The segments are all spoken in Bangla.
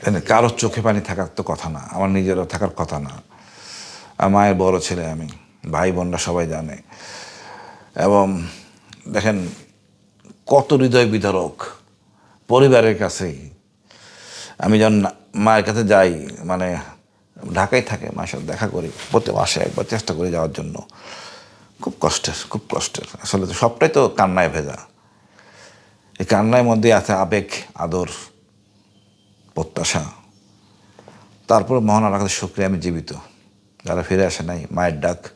এখানে কারোর চোখে পানি থাকার তো কথা না, আমার নিজেরও থাকার কথা না। মায়ের বড় ছেলে আমি, ভাই বোনরা সবাই জানে। এবং দেখেন, কত হৃদয় বিদারক পরিবারের কাছেই। আমি যখন মায়ের কাছে যাই মানে ঢাকায় থাকে, মায়ের সাথে দেখা করি, প্রতি মাসে একবার চেষ্টা করি যাওয়ার জন্য। খুব কষ্টের খুব কষ্টের। আসলে তো সবটাই তো কান্নায় ভেজা। এই কান্নার মধ্যে আছে আবেগ, আদর প্রত্যাশা। তারপর মহান আল্লাহ শুক্রিয়া, আমি জীবিত। যারা ফিরে আসে নাই, মায়ের ডাক,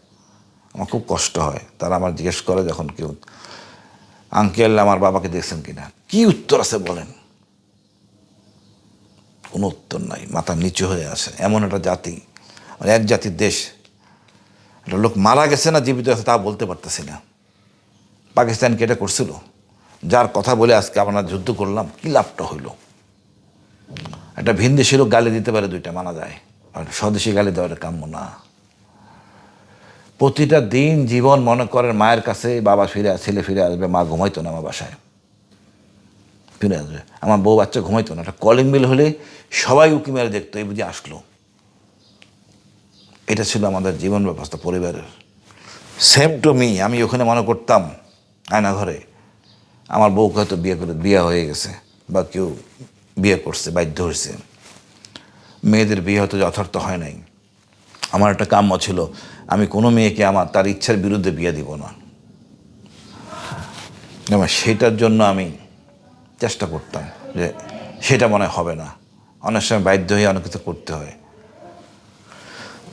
আমার খুব কষ্ট হয়। তারা আমার জিজ্ঞেস করে যখন কেউ, আঙ্কেল, আমার বাবাকে দেখছেন কিনা? কি উত্তর আছে বলেন? কোনো উত্তর নাই, মাথা নিচু হয়ে আসে এমন একটা জাতি মানে এক জাতির দেশ। একটা লোক মারা গেছে না, জীবিত আছে, তা বলতে পারতেছি না। পাকিস্তানকে এটা করছিল? যার কথা বলে আজকে আমরা যুদ্ধ করলাম, কি লাভটা হইল? একটা ভিন দেশের লোক গালি দিতে পারে দুইটা, মানা যায়। আর স্বদেশি গালি দেওয়ার কাম্য না। প্রতিটা দিন জীবন মনে করেন মায়ের কাছে বাবা ফিরে, ছেলে ফিরে আসবে, মা ঘুমাইতো না আমার বাসায়। ফিরে আসবে। আমার বউ বাচ্চা ঘুমাইতো না। একটা কলিং বিল হলে সবাই উকি মেরে দেখতো, এই বুঝে আসলো। এটা ছিল আমাদের জীবন ব্যবস্থা, পরিবারের। সেম টু মি আমি ওখানে মনে করতাম আয়না ঘরে, আমার বউকে হয়তো বিয়ে করে, বিয়ে হয়ে গেছে, বা কেউ বিয়ে করছে বাধ্য হয়েছে। মেয়েদের বিয়ে হয়তো যথার্থ হয় নাই। আমার একটা কাম্য ছিল আমি কোনো মেয়েকে আমার তার ইচ্ছার বিরুদ্ধে বিয়ে দিব না। সেটার জন্য আমি চেষ্টা করতাম যে সেটা মনে হয় হবে না। অনেক সময় বাধ্য হয়ে অনেক কিছু করতে হয়।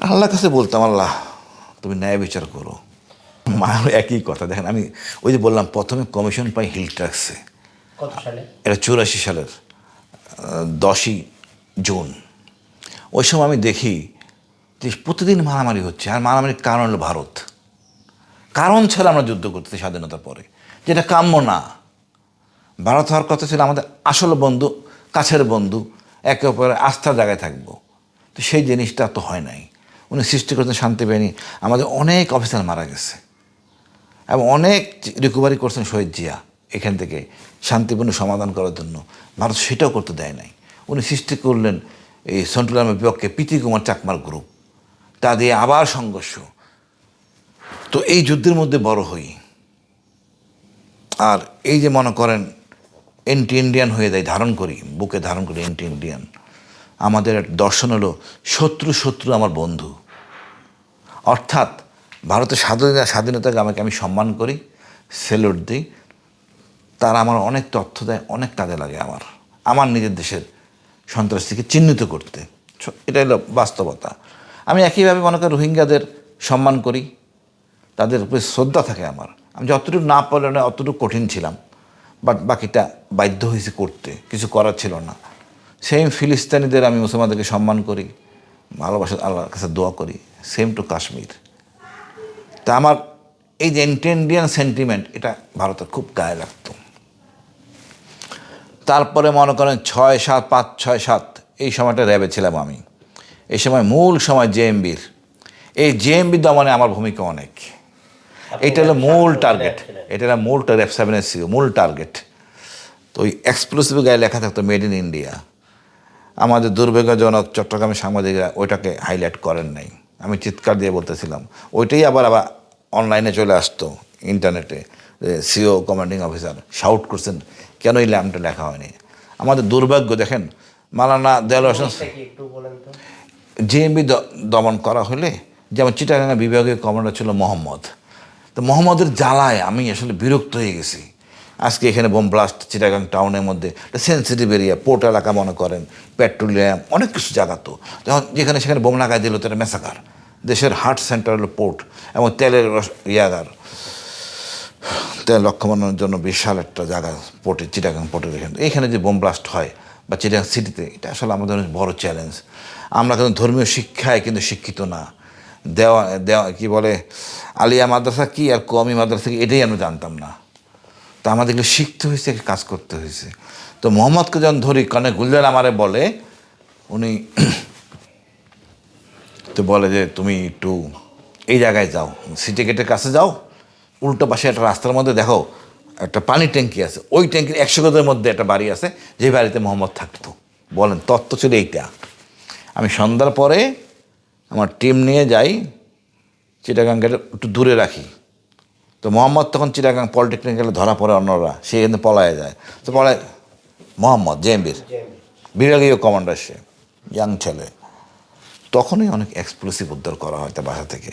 আল্লাহর কাছে বলতাম আল্লাহ তুমি ন্যায় বিচার করো। মায়ের একই কথা। দেখেন আমি ওই যে বললাম প্রথমে কমিশন পাই হিল ট্যাক্সে এটা চুরাশি সালের। দশই জুন। ওই সময় আমি দেখি যে প্রতিদিন মারামারি হচ্ছে, আর মারামারির কারণ হলো ভারত। কারণ ছাড়া আমরা যুদ্ধ করতেছি স্বাধীনতার পরে, যেটা কাম্য না। ভারত হওয়ার কথা ছিল আমাদের আসল বন্ধু, কাছের বন্ধু, একে অপরের আস্থার জায়গায় থাকব। তো সেই জিনিসটা তো হয় নাই। উনি সৃষ্টি করতেন শান্তি বাহিনী, আমাদের অনেক অফিসার মারা গেছে। এবং অনেক রিকভারি করছেন শহীদ জিয়া। এখান থেকে শান্তিপূর্ণ সমাধান করার জন্য। ভারত সেটাও করতে দেয় নাই। উনি সৃষ্টি করলেন এই সেন্ট্রালের বিপক্ষে প্রীতি কুমার চাকমার গ্রুপ তা দিয়ে আবার সংঘর্ষ। তো এই যুদ্ধের মধ্যে বড় হই। আর এই যে মনে করেন এন্টি ইন্ডিয়ান হয়ে যায়, ধারণ করি, বুকে ধারণ করি এন্টি ইন্ডিয়ান আমাদের একটা দর্শন হলো, শত্রু শত্রু আমার বন্ধু। অর্থাৎ ভারতের স্বাধীনতা স্বাধীনতাকে আমাকে আমি সম্মান করি সেলুট দিই। তারা আমার অনেক তথ্য দেয়, অনেক কাজে লাগে আমার। আমার নিজের দেশের সন্ত্রাসীকে চিহ্নিত করতে। এটা হলো বাস্তবতা। আমি একইভাবে মনে করি রোহিঙ্গাদের সম্মান করি। তাদের উপরে শ্রদ্ধা থাকে আমার। আমি যতটুকু না পারলে না অতটুকু কঠিন ছিলাম। বাট বাকিটা বাধ্য হয়েছে করতে। কিছু করার ছিল না। সেম ফিলিস্তিনিদের আমি মুসলমানদেরকে সম্মান করি, ভালোবাসা, আল্লাহর কাছে দোয়া করি। সেম টু কাশ্মীর তা আমার এই যে ইন্টেন্ডিয়ান সেন্টিমেন্ট এটা ভারতের খুব গায়ে লাগতো। তারপরে মনে করেন ছয় সাত পাঁচ ছয় সাত এই সময়টা র্যাবে ছিলাম আমি। এই সময় মূল সময় জেএমবির এই জেএমবি দমনে আমার ভূমিকা অনেক। এটা হলো মূল টার্গেট এটা হলো মূল র্যাব সেভেনের ছিল মূল টার্গেট তো ওই এক্সপ্লোসিভ গায়ে লেখা থাকতো মেড ইন ইন্ডিয়া আমাদের দুর্ভাগ্যজনক চট্টগ্রামের সাংবাদিকরা ওইটাকে হাইলাইট করেন নাই। আমি চিৎকার দিয়ে বলতেছিলাম। ওইটাই আবার আবার অনলাইনে চলে আসতো। ইন্টারনেটে সিও কমান্ডিং অফিসার শাউট করছেন কেন এই ল্যাম্পটা লেখা হয়নি? আমাদের দুর্ভাগ্য দেখেন মালানা দেয়াল হোসেন জেএমবি দমন করা হলে যেমন চিটাগাঙ্গা বিভাগীয় কমান্ডার ছিল মোহাম্মদ। তো মোহাম্মদের জ্বালায় আমি আসলে বিরক্ত হয়ে গেছি। আজকে এখানে বোম ব্লাস্ট চিটাগাং টাউনের মধ্যে একটা সেন্সিটিভ এরিয়া পোর্ট এলাকা মনে করেন পেট্রোলিয়াম অনেক কিছু জায়গা তো যখন যেখানে সেখানে বোম লাগাই দিল তো এটা মেসাকার দেশের হার্ট সেন্টার হলো পোর্ট এবং তেলের ইয়াগার লক্ষ্য বানানোর জন্য বিশাল একটা জায়গা পোর্টে চিটাগাং পোর্টের এখানে এখানে যে বোম ব্লাস্ট হয় বা চিটাগাং সিটিতে এটা আসলে আমাদের অনেক বড় চ্যালেঞ্জ আমরা কিন্তু ধর্মীয় শিক্ষায় কিন্তু শিক্ষিত না। দেওয়া দেওয়া, কী বলে, আলিয়া মাদ্রাসা কি আর কমি মাদ্রাসা কি, এটাই আমরা জানতাম না। তো আমাদেরকে শিখতে হয়েছে কাজ করতে হয়েছে। তো মোহাম্মদকে যখন ধরি কারণ গুলজার আমারে বলে, উনি তো বলে যে, তুমি একটু এই জায়গায় যাও সিটি গেটের কাছে যাও উল্টো পাশে একটা রাস্তার মধ্যে দেখো, একটা পানি ট্যাঙ্কি আছে। ওই ট্যাঙ্কির একশো গজের মধ্যে একটা বাড়ি আছে, যে বাড়িতে মোহাম্মদ থাকতো। বলেন, তত্ত্ব ছিল এইটা। আমি সন্ধ্যার পরে আমার টিম নিয়ে যাই চিটাগাংকে একটু দূরে রাখি। তো মোহাম্মদ তখন চিটাগাং পলিটেকনিক্যালে ধরা পড়ে অন্যরা, সে কিন্তু পলায় যায়। তো পলায়, মোহাম্মদ, জেএমবির। জেএমবি বিভাগীয় কমান্ডার সে, ইয়াং ছেলে। তখনই অনেক এক্সপ্লোসিভ উদ্ধার করা হয় তার বাসা থেকে।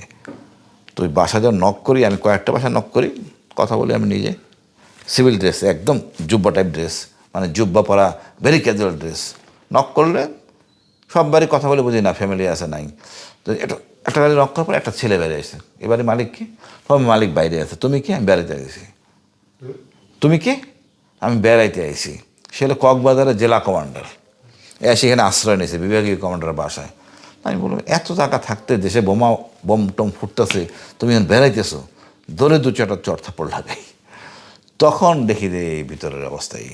তো ওই বাসা যখন নক করি, আমি কয়েকটা বাসা নক করি, কথা বলি আমি নিজে। সিভিল ড্রেস একদম জুব্বা টাইপ ড্রেস মানে জুব্বা পরা ভেরি ক্যাজুয়াল ড্রেস নক করলে সববারই কথা বলে বুঝি না ফ্যামিলি আছে, নাই। তো এটা, একটা গাড়ি নক করার পর একটা ছেলে বেড়ে এসে এবারে মালিক কি? সব মালিক বাইরে আছে। তুমি কি? আমি বেড়াইতে গেছি তুমি কি? আমি বেড়াইতে আইছি। সে হলো কক্সবাজারের জেলা কমান্ডার এ সেখানে আশ্রয় নিয়েছে, বিভাগীয় কমান্ডারের বাসায়। আমি বললাম, এত জায়গা থাকতে দেশে বোমা, বোম টম ফুটতেছে, তুমি এখন বেড়াইতেছো দৌড়ে দু চারটা চট থাপড় লাগে তখন দেখি যে এই ভিতরের অবস্থায়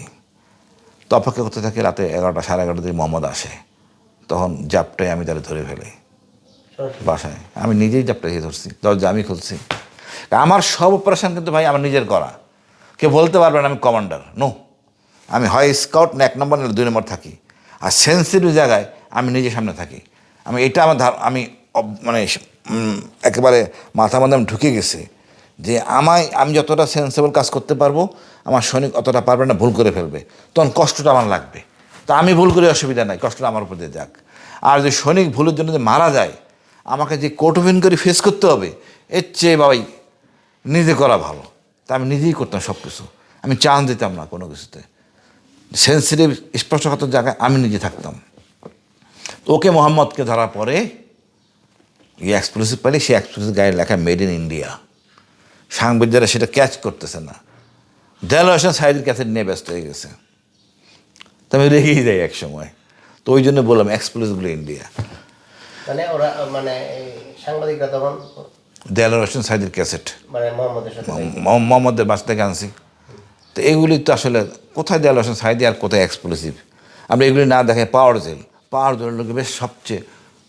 তো অপেক্ষা করতে থাকি রাতে এগারোটা, সাড়ে এগারোটা দিকে মোহাম্মদ আসে। তখন জাপটাই আমি তাহলে ধরে ফেলি। বাসায়। আমি নিজেই জাপটা দিয়ে ধরছি, দরজা আমি খুলছি। আমার সব অপারেশন কিন্তু ভাই আমার নিজের করা। কেউ বলতে পারবে না আমি কমান্ডার নো। আমি হয় স্কাউট না এক নম্বর না দুই নম্বর থাকি। আর সেন্সিটিভ জায়গায় আমি নিজের সামনে থাকি। আমি এটা আমার আমি মানে একেবারে মাথা আমি ঢুকে গেছে যে আমায়, আমি যতটা সেন্সেবল কাজ করতে পারব, আমার সৈনিক অতটা পারবে না, ভুল করে ফেলবে। তখন কষ্টটা আমার লাগবে। তা আমি ভুল করে, অসুবিধা নাই, কষ্টটা আমার উপর দিয়ে যাক। আর যে সৈনিক ভুলের জন্য যে মারা যায়, আমাকে যে কোর্ট ইনকোয়ারি ফেস করতে হবে, এর চেয়ে বাবাই নিজে করা ভালো। তা আমি নিজেই করতাম সব কিছু আমি চান্স দিতাম না কোনো কিছুতে। সেন্সিটিভ স্পর্শকাতর জায়গায় আমি নিজে থাকতাম। ওকে মোহাম্মদকে ধরা পরে এই এক্সপ্লোসিভ পাইলে সেই এক্সপ্লোসিভ গায়ে লেখা মেড ইন ইন্ডিয়া সাংবাদিকরা সেটা ক্যাচ করতেছে না। দেয়াল হোসেন সাইদের ক্যাসেট নিয়ে ব্যস্ত হয়ে গেছে। তো আমি রেগেই যাই এক সময়। তো ওই জন্য বললাম এক্সপ্লোসিভগুলো ইন্ডিয়া মানে ওরা মানে সাংবাদিকরা তখন দেয়াল হোসেন সাইদের ক্যাসেট মানে মোহাম্মদের বাস থেকে আনছি। তো এগুলি তো আসলে কোথায় দেওয়া হোসেন সাইদি আর কোথায় এক্সপ্লোসিভ আমরা এগুলি না দেখে পাওয়ার জেল পাওয়ার বেশ সবচেয়ে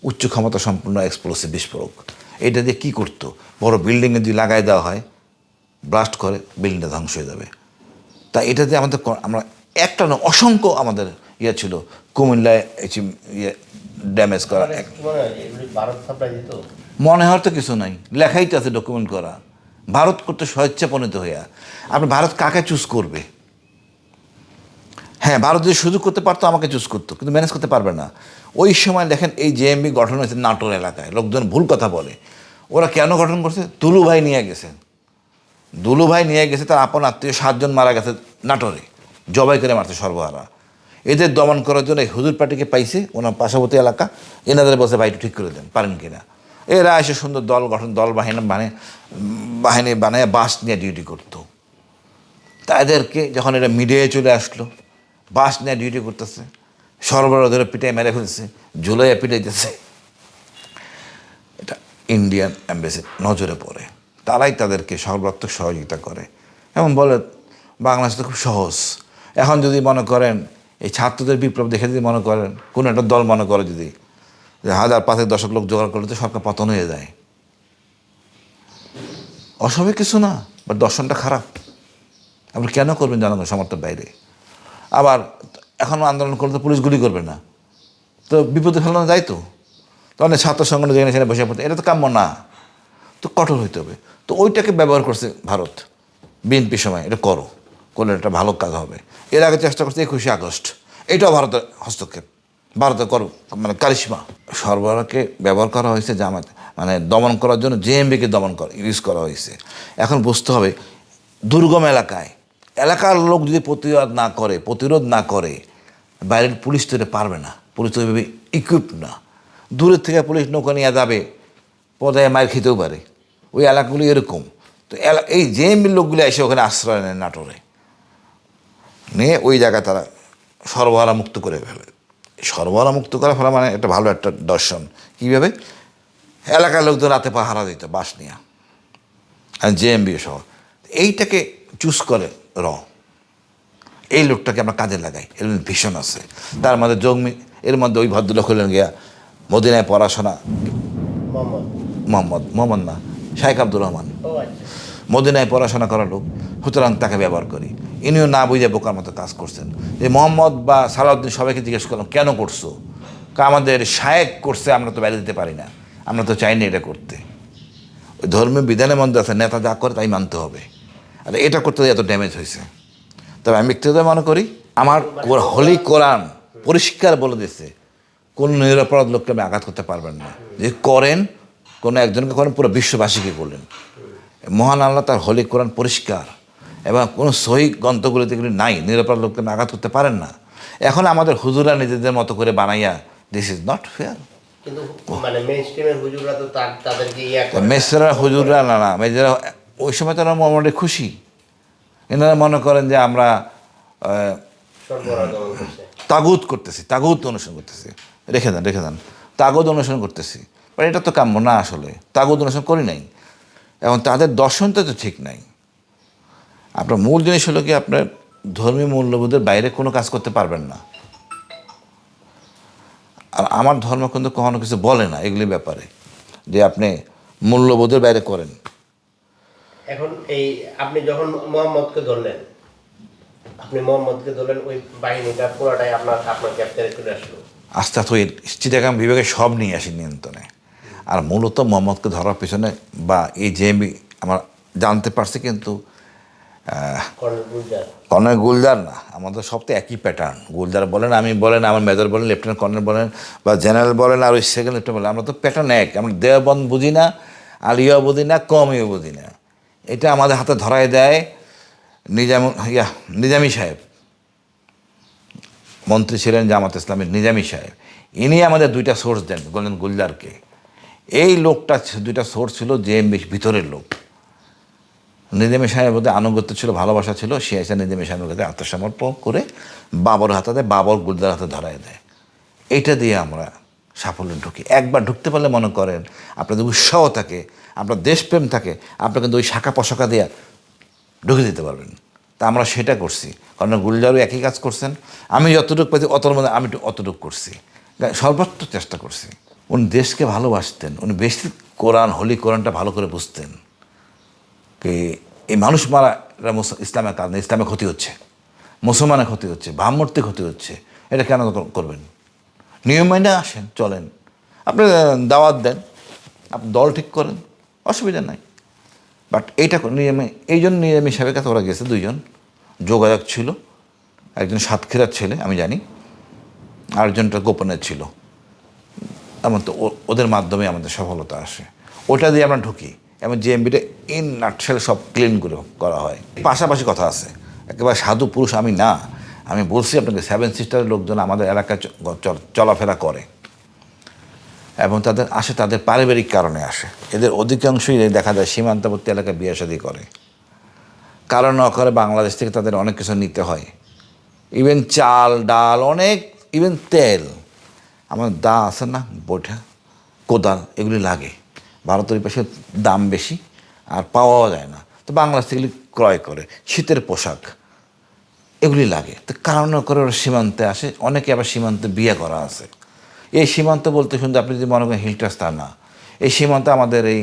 উচ্চ ক্ষমতা সম্পন্ন এক্সপ্লোসিভ বিস্ফোরক। এটা দিয়ে কী করতো? বড় বিল্ডিংয়ে যদি লাগাই দেওয়া হয় ব্লাস্ট করে বিল্ডিংটা ধ্বংস হয়ে যাবে। তা এটা দিয়ে আমাদের আমরা একটা না অসংখ্য আমাদের ইয়ে ছিল কুমিল্লায় এই যে ইয়ে ড্যামেজ করা মানে মনে হয় ভারত মনে হওয়ার তো কিছু নাই। লেখাই তো আছে ডকুমেন্ট করা। ভারত করতে স্বেচ্ছাপনিত হইয়া। আপনি ভারত কাকে চুজ করবে? হ্যাঁ ভারত যদি সুযোগ করতে পারতো, আমাকে চুজ করতো, কিন্তু ম্যানেজ করতে পারবে না। ওই সময় দেখেন, এই জেএমবি গঠন হয়েছে নাটোর এলাকায়। লোকজন ভুল কথা বলে। ওরা কেন গঠন করছে? তুলু ভাই নিয়ে গেছে দুলু ভাই নিয়ে গেছে, তার আপন আত্মীয় সাতজন মারা গেছে নাটোরে। জবাই করে মারছে সর্বহারা। এদের দমন করার জন্য এই হুজুর পার্টিকে পাইছে, ওনার পার্শ্ববর্তী এলাকা। এনাদের বসে ভাই, একটু ঠিক করে দেন, পারেন কিনা এরা এসে সুন্দর দল গঠন, দল বাহিনী মানে বাহিনী বানায় বাস নিয়ে ডিউটি করতো। তাদেরকে যখন এটা মিডিয়ায় চলে আসলো বাস নিয়ে ডিউটি করতেছে, সরবরাহ ধরে পিটাই মেরে ফেলছে ঝুলাইয়া পিটাইতেছে। এটা ইন্ডিয়ান অ্যাম্বাসি নজরে পড়ে। তারাই তাদেরকে সর্বাত্মক সহযোগিতা করে। এমন বলে, বাংলাদেশ তো খুব সহজ। এখন যদি মনে করেন, এই ছাত্রদের বিপ্লব দেখে যদি মনে করেন, কোনো একটা দল মনে করে যদি যে হাজার পাঁচেক দশক লোক জোগাড় করলে তো সরকার পতন হয়ে যায়। অস্বাভাবিক কিছু না বাট দর্শনটা খারাপ। আপনি কেন করবেন জনগণ সমর্থন বাইরে? আবার এখন আন্দোলন করলে তো পুলিশ গুলি করবে না। তো বিপদে ফেলানো যায় তো। এই ছাত্র সংগঠন যেখানে সেখানে বসে পড়তে, এটা তো কাম্য না। তো কঠোর হইতে হবে। তো ওইটাকে ব্যবহার করছে ভারত বিএনপি সময়, এটা করো। করলে এটা ভালো কাজ হবে। এর আগে চেষ্টা করছে একুশে আগস্ট। এটাও ভারতের হস্তক্ষেপ। ভারতের কর মানে কারিশমা। সরবরাহকে ব্যবহার করা হয়েছে জামাত মানে দমন করার জন্য জেএমবিকে দমন করা ইউজ করা হয়েছে। এখন বুঝতে হবে, দুর্গম এলাকায় এলাকার লোক যদি প্রতিরোধ না করে, প্রতিরোধ না করে, বাইরের পুলিশ তো এটা পারবে না। পুলিশ তো ওইভাবে ইকুইপ না। দূরের থেকে পুলিশ নৌকা নিয়ে যাবে পদায় মার খেতেও পারে। ওই এলাকাগুলি এরকম। তো এই জেএমবির লোকগুলি এসে ওখানে আশ্রয় নেয় নাটোরে, নিয়ে ওই জায়গায় তারা সরবরাহ মুক্ত করে ফেলে। সরবরাহ মুক্ত করা ফেলা মানে একটা ভালো একটা দর্শন। কীভাবে? এলাকার লোকদের রাতে পাহারা দিত বাস নিয়ে। আর সহ। এইটাকে চুজ করে র। এই লোকটাকে আমরা কাজে লাগাই এর ভীষণ আছে। তার মধ্যে জঙ্গি এর মধ্যে ওই ভদ্রলোক হলেন গিয়া মদিনায় পড়াশোনা। মোহাম্মদ। মোহাম্মদ না শাইখ আব্দুর রহমান। আচ্ছা। মদিনায় পড়াশোনা করা লোক সুতরাং তাকে ব্যবহার করি। ইনিও না বুঝে বোকার মতো কাজ করছেন। যে মোহাম্মদ বা সালাউদ্দিন সবাইকে জিজ্ঞেস করলাম কেন করছ? কা আমাদের শায়েক করছে আমরা তো বাইরে দিতে পারি না। আমরা তো চাইনি এটা করতে। ওই ধর্মীয় বিধানের মধ্যে আছে নেতা যা করে তাই মানতে হবে। আর এটা করতে এত ড্যামেজ হয়েছে। তবে আমি ব্যক্তিগত মনে করি আমার হোলি কোরআন পরিষ্কার বলে দিচ্ছে কোন নিরপরাধ লোককে আমি আঘাত করতে পারবেন না। যে করেন কোনো একজনকে করেন পুরো বিশ্ববাসীকে করলেন মহান আল্লাহ তার হোলি কোরআন পরিষ্কার এবং কোনো সহি গ্রন্থগুলিতে এগুলি নাই নিরপরাধ লোককে আপনি আঘাত করতে পারেন না। এখন আমাদের হুজুরা নিজেদের মতো করে বানাইয়া দিস ইজ নট ফেয়ার কিন্তু মেসরা হুজুররা না না মেজরা ওই সময় তারা মোটামুটি খুশি। এনারা মনে করেন যে আমরা তাগুত করতেছি তাগুত অনুসরণ করতেছি। রেখে দেন রেখে দেন। তাগুত অনুসরণ করতেছি। বাট এটা তো কাম্য না আসলে। তাগুত অনুসরণ করি নাই। এবং তাদের দর্শনটা তো ঠিক নাই। আপনার মূল জিনিস হলো কি আপনার ধর্মীয় মূল্যবোধের বাইরে কোনো কাজ করতে পারবেন না। আর আমার ধর্ম কিন্তু কখনো কিছু বলে না এগুলি ব্যাপারে। যে আপনি মূল্যবোধের বাইরে করেন। এখন এই আপনি যখন মোহাম্মদকে ধরলেন আপনি মোহাম্মদকে ধরলেন ওই বাহিনীটা পুরোটাই আপনার আপনার ক্যাপ্টারে চলে আসলো। আস্তে আস্তে ওই চিটাগাং বিভাগে সব নিয়ে আসি নিয়ন্ত্রণে। আর মূলত মোহাম্মদকে ধরার পেছনে বা এই যে আমি আমার জানতে পারছি কিন্তু কর্নেল গুলদার না আমাদের সব তো একই প্যাটার্ন গুলদার বলেন আমি বলেন আমার মেজর বলেন লেফটেন্যান্ট কর্নেল বলেন বা জেনারেল বলেন আর ওই সেকেন্ড লেফটেন্যান্ট বলেন। আমরা তো প্যাটার্ন এক আমরা দেওবন্দ বুঝি না আলিয়া বুঝি না কমিও বুঝি না। এটা আমাদের হাতে ধরায় দেয় নিজাম, ইয়া, নিজামি সাহেব। মন্ত্রী ছিলেন জামাত ইসলামের নিজামি সাহেব। ইনি আমাদের দুইটা সোর্স দেন বললেন গুলদারকে। এই লোকটা দুইটা সোর্স ছিল যে ভিতরের লোক। নিজামী সাহেবের মধ্যে আনুগত্য ছিল, ভালোবাসা ছিল, সে এসে নিজামী সাহেবের কাছে আত্মসমর্পণ করে বাবর হাতে দেয়, বাবর গুলদার হাতে ধরায় দেয়। এইটা দিয়ে আমরা সাফল্য ঢুকি। একবার ঢুকতে পারলে মনে করেন আপনাদের উৎসাহ থাকে আপনার দেশপ্রেম থাকে, আপনি কিন্তু ওই শাখা পশাখা দিয়ে ঢুকে দিতে পারবেন। তা আমরা সেটা করছি। কারণ গুলজারও একই কাজ করছেন। আমি যতটুকু পেয়েছি, অতর মধ্যে আমি অতটুকু করছি। সর্বোচ্চ চেষ্টা করছি। উনি দেশকে ভালোবাসতেন, উনি বেশি কোরআন, হোলি কোরআনটা ভালো করে বুঝতেন কি এই মানুষ মারা এটা ইসলামের কারণে ইসলামের ক্ষতি হচ্ছে, মুসলমানের ক্ষতি হচ্ছে ভাবমূর্তি ক্ষতি হচ্ছে, এটা কেন করবেন? নিয়ম মাইনে আসেন, চলেন। আপনি দাওয়াত দেন, আপনি দল ঠিক করেন। অসুবিধা নাই। বাট এইটা নিয়মে এই জন্য নিয়মী সাহেবের কাছে ওরা গেছে দুইজন। যোগাযোগ ছিল। একজন সাতক্ষীরার ছেলে, আমি জানি। আরেকজনটা গোপনের ছিল। এমন তো ওদের মাধ্যমে আমাদের সফলতা আসে। ওটা দিয়ে আমরা ঢুকি। এবং জিএমবিটা ইন নাটসেল সব ক্লিন করে করা হয়। পাশাপাশি কথা আছে। একেবারে সাধু পুরুষ আমি না। আমি বলছি আপনাকে সেভেন সিস্টারের লোকজন আমাদের এলাকায় চলাফেরা করে। এবং তাদের আসে তাদের পারিবারিক কারণে আসে। এদের অধিকাংশই দেখা যায় সীমান্তবর্তী এলাকায় বিয়ে করে। কারণ অকারে বাংলাদেশ থেকে তাদের অনেক কিছু নিতে হয়। ইভেন চাল, ডাল, অনেক ইভেন তেল। আমার দা আছে না, বইটা, কোদাল, এগুলি লাগে। ভারতের পাশে দাম বেশি আর পাওয়াও যায় না। তো বাংলাদেশ থেকে ক্রয় করে। শীতের পোশাক, এগুলি লাগে। তো কারণ করে ওরা সীমান্তে আসে, অনেকে আবার সীমান্তে বিয়ে করা আছে। এই সীমান্ত বলতে শুনতে আপনি যদি মনে করেন হিলটাস তা না। এই সীমান্ত আমাদের এই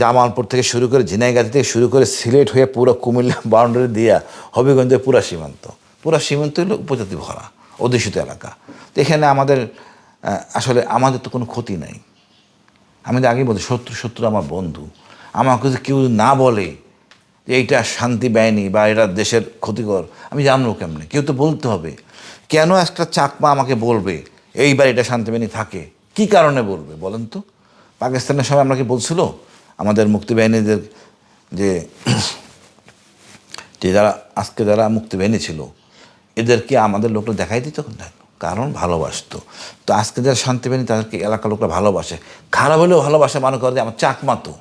জামালপুর থেকে শুরু করে ঝিনাইগাতি থেকে শুরু করে সিলেট হয়ে পুরো কুমিল্লা বাউন্ডারি দিয়া হবিগঞ্জের পুরা সীমান্ত। পুরা সীমান্ত হলো উপজাতি ভরা, অধ্যুষিত এলাকা। তো এখানে আমাদের আসলে আমাদের তো কোনো ক্ষতি নাই। আমি তো আগেই বলছি, শত্রু শত্রু আমার বন্ধু। আমাকে যদি কেউ না বলে যে এইটা শান্তি বাহিনী বা এটা দেশের ক্ষতিকর, আমি জানব কেমনে? কেউ তো বলতে হবে। কেন একটা চাকমা আমাকে বলবে? এইবার এটা শান্তি বাহিনী থাকে। কি কারণে বলবে বলেন তো? পাকিস্তানের সময় আমরা কি বলছিল? আমাদের মুক্তিবাহিনীদের যে যে যারা আজকে যারা মুক্তিবাহিনী ছিল, এদেরকে আমাদের লোকটা দেখাই দিত না কারণ ভালোবাসতো। তো আজকে যারা শান্তিবাহিনী, তাদেরকে এলাকার লোকরা ভালোবাসে। খারাপ হলেও ভালোবাসে, মনে করে যে আমার চাকমা তো।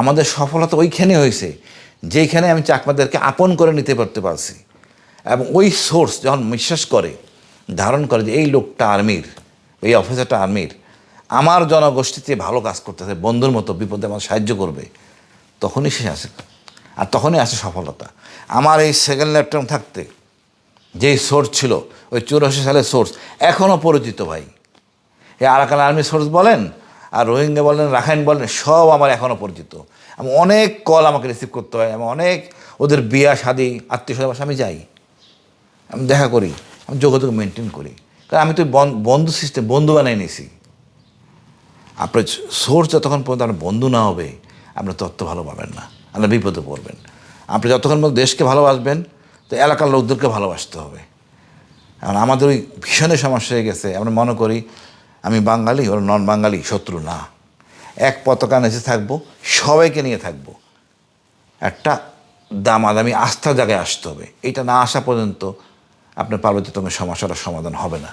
আমাদের সফলতা ওইখানে হয়েছে, যেখানে আমি চাকমাদেরকে আপন করে নিতে পারতে পারছি। এবং ওই সোর্স যখন বিশ্বাস করে ধারণ করে যে, এই লোকটা আর্মির এই অফিসারটা আর্মির আমার জনগোষ্ঠীতে ভালো কাজ করতেছে, বন্ধুর মতো বিপদে আমার সাহায্য করবে। তখনই সে আসে। আর তখনই আসে সফলতা। আমার এই সেকেন্ড লেফটেন্যান্ট থাকতে, যেই সোর্স ছিল, ওই চুরাশি সালের সোর্স এখনও পরিচিত ভাই। এই আরাকান আর্মি সোর্স বলেন, আর রোহিঙ্গা বলেন, রাখাইন বলেন, সব আমার এখনও পরিচিত। আমি অনেক কল আমাকে রিসিভ করতে হয়, আমি অনেক ওদের বিয়া, শাদি আত্মীয় স্বজন আমি যাই। আমি দেখা করি। আমি যোগাযোগ মেনটেন করি। কারণ আমি তো বন- বন্ধু সিস্টেম বন্ধু বানাই নিয়েছি। আপনার সোর্স যতক্ষণ পর্যন্ত আপনার বন্ধু না হবে, আপনার তত্ত্ব ভালো পাবেন না, আপনার বিপদে পড়বেন। আপনি যতক্ষণ পর্যন্ত দেশকে ভালোবাসবেন, তো এলাকার লোকদেরকে ভালোবাসতে হবে। এখন আমাদের ওই ভীষণই সমস্যা হয়ে গেছে। আমরা মনে করি, আমি বাঙালি ওরা নন বাঙালি, শত্রু না। এক পতাকা নেচে থাকব, সবাইকে নিয়ে থাকব। একটা দামাদামি আস্থার জায়গায় আসতে হবে। এটা না আসা পর্যন্ত আপনার পার্বতীতমের সমস্যাটা সমাধান হবে না।